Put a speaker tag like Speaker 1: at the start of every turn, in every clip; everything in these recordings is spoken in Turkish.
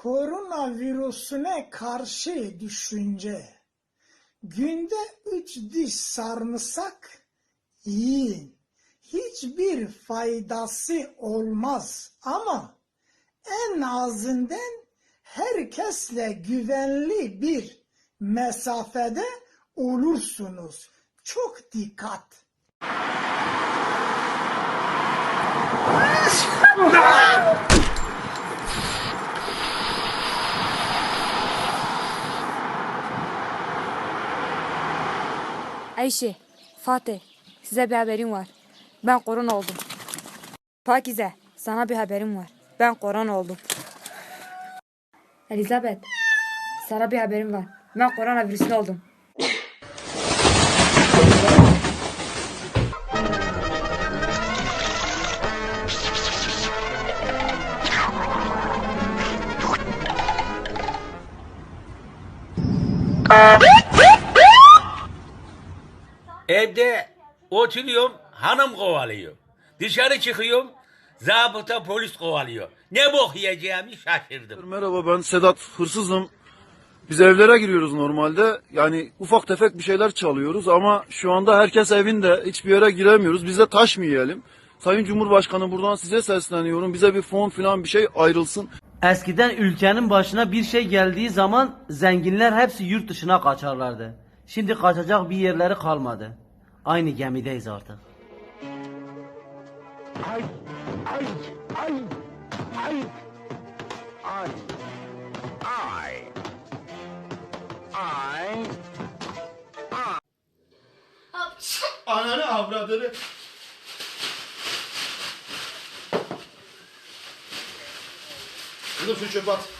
Speaker 1: Koronavirüsüne karşı düşünce. Günde üç diş sarımsak yiyin. Hiçbir faydası olmaz ama en azından herkesle güvenli bir mesafede olursunuz. Çok dikkat.
Speaker 2: Ayşe, Fatih, size bir haberim var. Ben korona oldum. Pakize, sana bir haberim var. Ben korona oldum. Elizabeth, sana bir haberim var. Ben koronavirüsün oldum.
Speaker 3: Evde oturuyorum hanım kovalıyor. Dışarı çıkıyorum zabıta polis kovalıyor. Ne bok yiyeceğimi şaşırdım.
Speaker 4: Merhaba ben Sedat hırsızım. Biz evlere giriyoruz normalde. Yani ufak tefek bir şeyler çalıyoruz ama şu anda herkes evinde. Hiçbir yere giremiyoruz. Biz de taş mı yiyelim? Sayın Cumhurbaşkanı buradan size sesleniyorum. Bize bir fon falan bir şey ayrılsın.
Speaker 5: Eskiden ülkenin başına bir şey geldiği zaman zenginler hepsi yurt dışına kaçarlardı. Şimdi kaçacak bir yerleri kalmadı. Aynı gemideyiz artık.
Speaker 6: Ananı avradını. Kızım şu çöp at.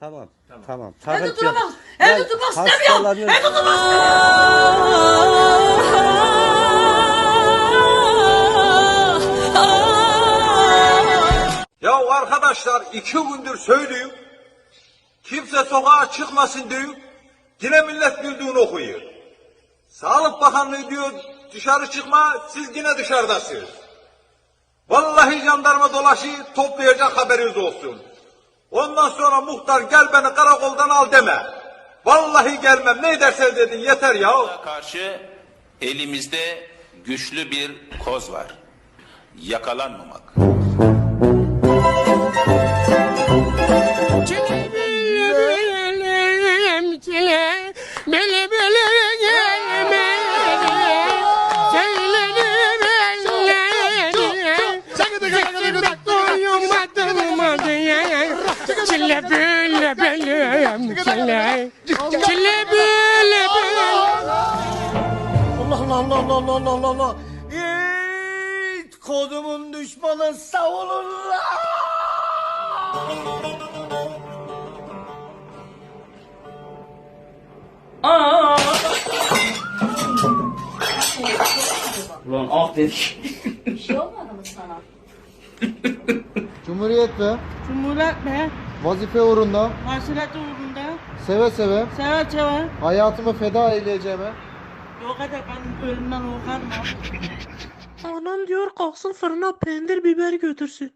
Speaker 7: sıkılıyor. Tamam. Tamam. Evde duramam. Evde durmak istemiyorum. Evde
Speaker 8: durmak
Speaker 9: Ya arkadaşlar iki gündür söylüyor. Kimse sokağa çıkmasın diyor. Yine millet bildiğini okuyor. Sağlık Bakanlığı diyor dışarı çıkma siz yine dışarıdasınız. Vallahi jandarma dolaşıyor toplayacak haberiniz olsun. Ondan sonra muhtar gel beni karakoldan al deme. Vallahi gelmem ne edersen dedin yeter ya.
Speaker 10: karşı elimizde güçlü bir koz var. Yakalanmamak.
Speaker 11: Allah Allah Allah Allah Allah Allah Allah. İt kodumun düşmanı savunurlar.
Speaker 12: Ulan ah dedik.
Speaker 13: Cumhuriyet be,
Speaker 14: Cumhuriyet be.
Speaker 13: Vazife uğrunda
Speaker 14: Maslahat uğrunda
Speaker 13: seve seve
Speaker 14: seve seve
Speaker 13: hayatımı feda eyleyeceğime
Speaker 14: yok kadar ben ölümden korkarmam.
Speaker 12: Anam diyor kalksın fırına peynir biber götürsün.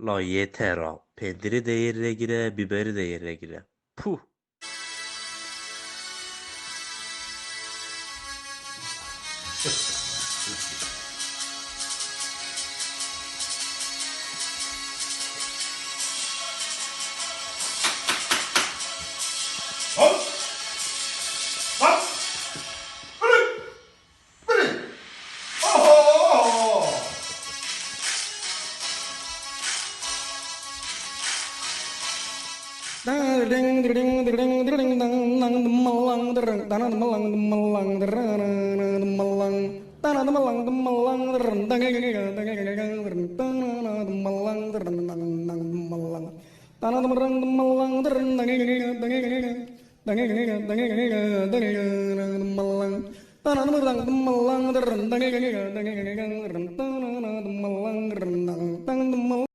Speaker 9: La yeter al. Pendiri de yerine gire, biberi de yerine gire. Puh.
Speaker 15: dering dering dering dering tang tang temelang terang tanah temelang temelang terang temelang tanah temelang temelang terang tang tanah temelang terang tang tang temelang tanah temelang temelang terang tang tanah temelang temelang terang tang